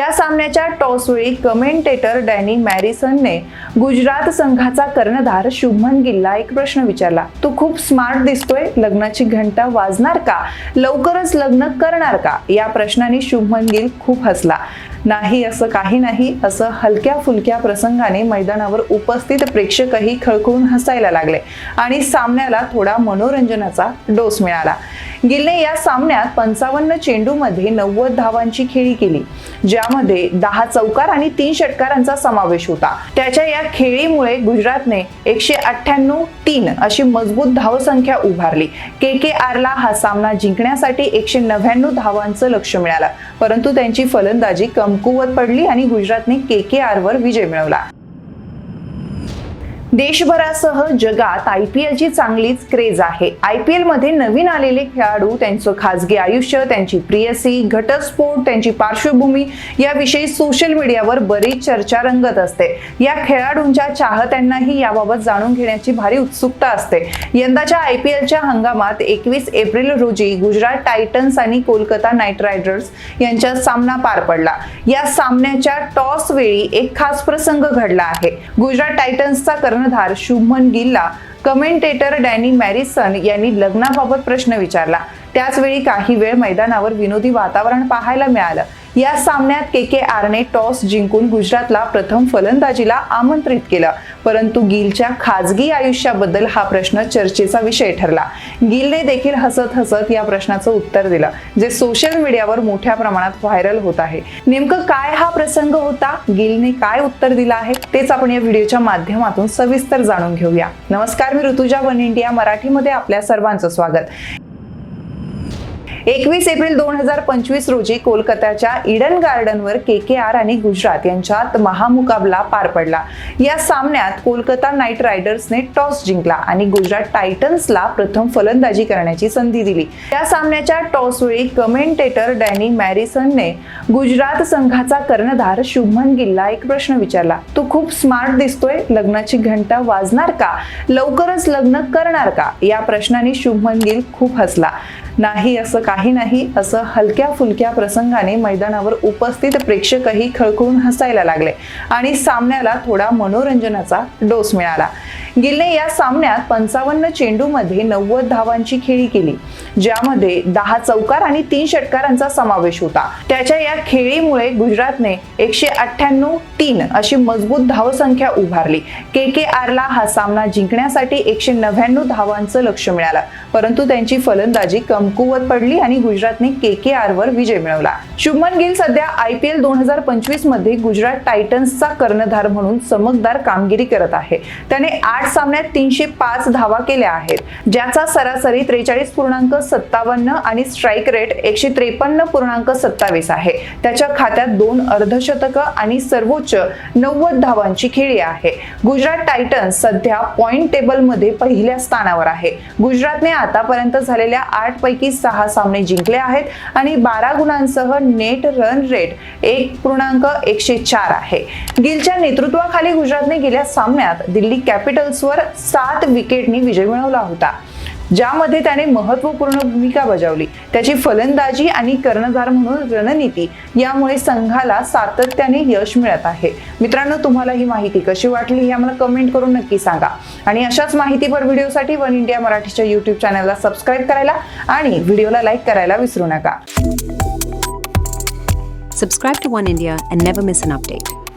या सामन्याच्या टॉसवेळी कमेंटेटर डॅनी मॅरिसनने गुजरात संघाचा कर्णधार शुभमन गिलला एक प्रश्न विचारला तू खूप स्मार्ट दिसतोय लग्नाची घंटा वाजणार का? लवकरच लग्न करणार का? या प्रश्नाने शुभमन गिल खूप हसला. नाही असं काही नाही असं हलक्या फुलक्या प्रसंगाने मैदानावर उपस्थित प्रेक्षकही खळखळून हसायला लागले आणि सामन्याला थोडा मनोरंजनाचा डोस मिळाला. गिलने या सामन्यात पंचावन्न चेंडूमध्ये नव्वद धावांची खेळी केली ज्यामध्ये दहा चौकार आणि तीन षटकारांचा समावेश होता. त्याच्या या खेळीमुळे गुजरातने एकशे अठ्ठ्याण्णव तीन अशी मजबूत धावसंख्या उभारली. के के आरला हा सामना जिंकण्यासाठी एकशे नव्याण्णव धावांचं लक्ष मिळालं परंतु त्यांची फलंदाजी कमकुवत पडली आणि गुजरातने के के आरवर विजय मिळवला. देशभरासह जगात आय पी एलची चांगलीच क्रेज आहे. आय पी एलमध्ये नवीन आलेले खेळाडू त्यांचं खासगी आयुष्य त्यांची प्रियसी घटस्फोट त्यांची पार्श्वभूमी याविषयी सोशल मीडियावर बरीच चर्चा रंगत असते. या खेळाडूंच्या चाहत्यांनाही याबाबत जाणून घेण्याची भारी उत्सुकता असते. यंदाच्या आय पी एलच्या हंगामात एकवीस एप्रिल रोजी गुजरात टायटन्स आणि कोलकाता नाईट रायडर्स यांच्या सामना पार पडला. या सामन्याच्या टॉस वेळी एक खास प्रसंग घडला आहे. गुजरात टायटन्सचा कर्णधार शुभमन गिलला कमेंटेटर डॅनी मॅरिसन यांनी लग्नाबाबत प्रश्न विचारला. त्याचवेळी काही वेळ मैदानावर विनोदी वातावरण पाहायला मिळालं. या सामन्यात के के आरने टॉस जिंकून गुजरातला प्रथम फलंदाजीला आमंत्रित केलं. परंतु गिलच्या खाजगी आयुष्याबद्दल हा प्रश्न चर्चेचा विषय ठरला. गिलने देखील हसत हसत या प्रश्नाचं उत्तर दिलं जे सोशल मीडियावर मोठ्या प्रमाणात व्हायरल होत आहे. नेमकं काय हा प्रसंग होता? गिलने काय उत्तर दिलं आहे? तेच आपण या व्हिडिओच्या माध्यमातून सविस्तर जाणून घेऊया. नमस्कार मी ऋतुजा वन इंडिया मराठीमध्ये आपल्या सर्वांचं स्वागत. एकवीस एप्रिल दोन हजार पंचवीस रोजी कोलकात्याच्या इडन गार्डनवर के के आर आणि गुजरात यांच्यात महामुकाबला पार पडला. या सामन्यात कोलकाता नाईट रायडर्सने टॉस जिंकला आणि गुजरात टायटन्सला प्रथम फलंदाजी करण्याची संधी दिली. या सामन्याच्या टॉसवेळी कमेंटेटर डॅनी मॅरिसनने गुजरात संघाचा कर्णधार शुभमन गिलला एक प्रश्न विचारला. तू खूप स्मार्ट दिसतोय लग्नाची घंटा वाजणार का? लवकरच लग्न करणार का? या प्रश्नाने शुभमन गिल खूप हसला. नाही असं काही नाही असं हलक्या फुलक्या प्रसंगाने मैदानावर उपस्थित प्रेक्षकही खळखळून हसायला लागले आणि सामन्याला थोडा मनोरंजनाचा डोस मिळाला. गिलने या सामन्यात पंचावन्न चेंडूमध्ये नव्वद धावांची खेळी केली ज्यामध्ये दहा चौकार आणि तीन षटकारांचा समावेश होता. त्याच्या या खेळीमुळे गुजरातने एकशे अठ्ठ्याण्णव तीन अशी मजबूत धावसंख्या उभारली. के के आरला हा सामना जिंकण्यासाठी एकशे नव्याण्णव धावांचं लक्ष मिळालं परंतु त्यांची फलंदाजी कमकुवत पडली आणि गुजरातने के के आरवर विजय मिळवला. शुभमन गिल सध्या आय पी एल दोन हजार पंचवीसमध्ये गुजरात टायटन्सचा कर्णधार म्हणून चमकदार कामगिरी करत आहे. त्याने आठ सामन्यात तीनशे पाच धावा केल्या आहेत ज्याचा सरासरी त्रेचाळीस पूर्णांक सत्तावन्न आणि स्ट्राईक रेट एकशे त्रेपन्न पूर्णांक सत्तावीस आहे. त्याच्या खात्यात दोन अर्धशतक आणि सर्वोच्च नव्वद धावांची खेळी आहे. गुजरात टायटन्स सध्या पॉइंट टेबलमध्ये पहिल्या स्थानावर आहे. गुजरातने आतापर्यंत झालेल्या आठ पैकी सहा सामने जिंकले आहेत आणि बारा गुणांसह नेट रन रेट एक पूर्णांक एकशे चार आहे. गिलच्या नेतृत्वाखाली गुजरातने गेल्या सामन्यात दिल्ली कॅपिटल्सवर सात विकेटनी विजय मिळवला होता. ज्यामध्ये त्याने महत्त्वपूर्ण भूमिका बजावली. त्याची फलंदाजी आणि कर्णधार म्हणून रणनीती यामुळे संघाला सातत्याने यश मिळत आहे. मित्रांनो तुम्हाला ही माहिती कशी वाटली हे आम्हाला कमेंट करून नक्की सांगा. आणि अशाच माहितीपर व्हिडिओसाठी वन इंडिया मराठीच्या युट्यूब चॅनलला सबस्क्राईब करायला आणि व्हिडिओला लाईक करायला विसरू नका. Subscribe to One India and never miss an update